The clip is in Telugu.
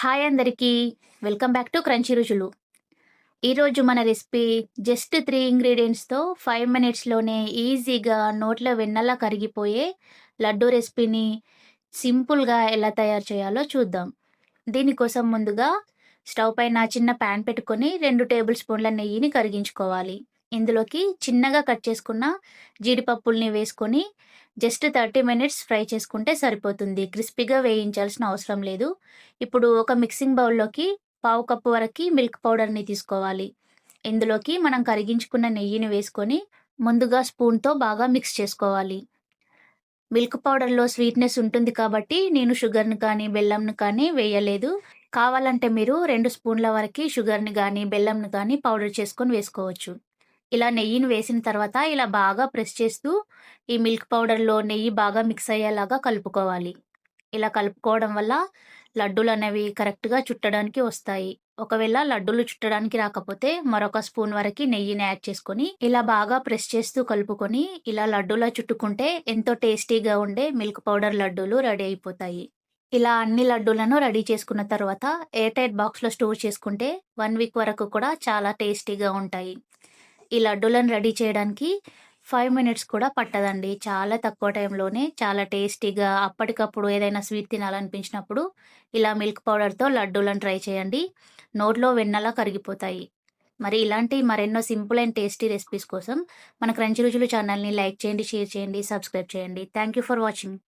హాయ్ అందరికీ. వెల్కమ్ బ్యాక్ టు క్రంచీ రుచులు. ఈరోజు మన రెసిపీ జస్ట్ త్రీ ఇంగ్రీడియంట్స్తో ఫైవ్ మినిట్స్లోనే ఈజీగా నోట్లో వెన్నలా కరిగిపోయే లడ్డు రెసిపీని సింపుల్గా ఎలా తయారు చేయాలో చూద్దాం. దీనికోసం ముందుగా స్టవ్ పైన చిన్న ప్యాన్ పెట్టుకొని రెండు టేబుల్ స్పూన్ల నెయ్యిని కరిగించుకోవాలి. ఇందులోకి చిన్నగా కట్ చేసుకున్న జీడిపప్పుల్ని వేసుకొని జస్ట్ థర్టీ మినిట్స్ ఫ్రై చేసుకుంటే సరిపోతుంది. క్రిస్పీగా వేయించాల్సిన అవసరం లేదు. ఇప్పుడు ఒక మిక్సింగ్ బౌల్లోకి పావు కప్పు వరకు మిల్క్ పౌడర్ని తీసుకోవాలి. ఇందులోకి మనం కరిగించుకున్న నెయ్యిని వేసుకొని ముందుగా స్పూన్తో బాగా మిక్స్ చేసుకోవాలి. మిల్క్ పౌడర్లో స్వీట్నెస్ ఉంటుంది కాబట్టి నేను షుగర్ని కానీ బెల్లంని కానీ వేయలేదు. కావాలంటే మీరు రెండు స్పూన్ల వరకు షుగర్ని కానీ బెల్లంను కానీ పౌడర్ చేసుకొని వేసుకోవచ్చు. ఇలా నెయ్యిని వేసిన తర్వాత ఇలా బాగా ప్రెస్ చేస్తూ ఈ మిల్క్ పౌడర్‌లో నెయ్యి బాగా మిక్స్ అయ్యేలాగా కలుపుకోవాలి. ఇలా కలుపుకోవడం వల్ల లడ్డూలు అనేవి కరెక్ట్‌గా చుట్టడానికి వస్తాయి. ఒకవేళ లడ్డూలు చుట్టడానికి రాకపోతే మరొక స్పూన్ వరకు నెయ్యిని యాడ్ చేసుకొని ఇలా బాగా ప్రెస్ చేస్తూ కలుపుకొని ఇలా లడ్డూలా చుట్టుకుంటే ఎంతో టేస్టీగా ఉండే మిల్క్ పౌడర్ లడ్డూలు రెడీ అయిపోతాయి. ఇలా అన్ని లడ్డూలను రెడీ చేసుకున్న తర్వాత ఎయిర్ టైట్ బాక్స్‌లో స్టోర్ చేసుకుంటే వన్ వీక్ వరకు కూడా చాలా టేస్టీగా ఉంటాయి. ఈ లడ్డూలను రెడీ చేయడానికి ఫైవ్ మినిట్స్ కూడా పట్టదండి. చాలా తక్కువ టైంలోనే చాలా టేస్టీగా అప్పటికప్పుడు ఏదైనా స్వీట్ తినాలనిపించినప్పుడు ఇలా మిల్క్ పౌడర్తో లడ్డూలను ట్రై చేయండి. నోట్లో వెన్నలా కరిగిపోతాయి. మరి ఇలాంటి మరెన్నో సింపుల్ అండ్ టేస్టీ రెసిపీస్ కోసం మన క్రంచి రుచులు ఛానల్ని లైక్ చేయండి షేర్ చేయండి సబ్స్క్రైబ్ చేయండి. Thank you for watching.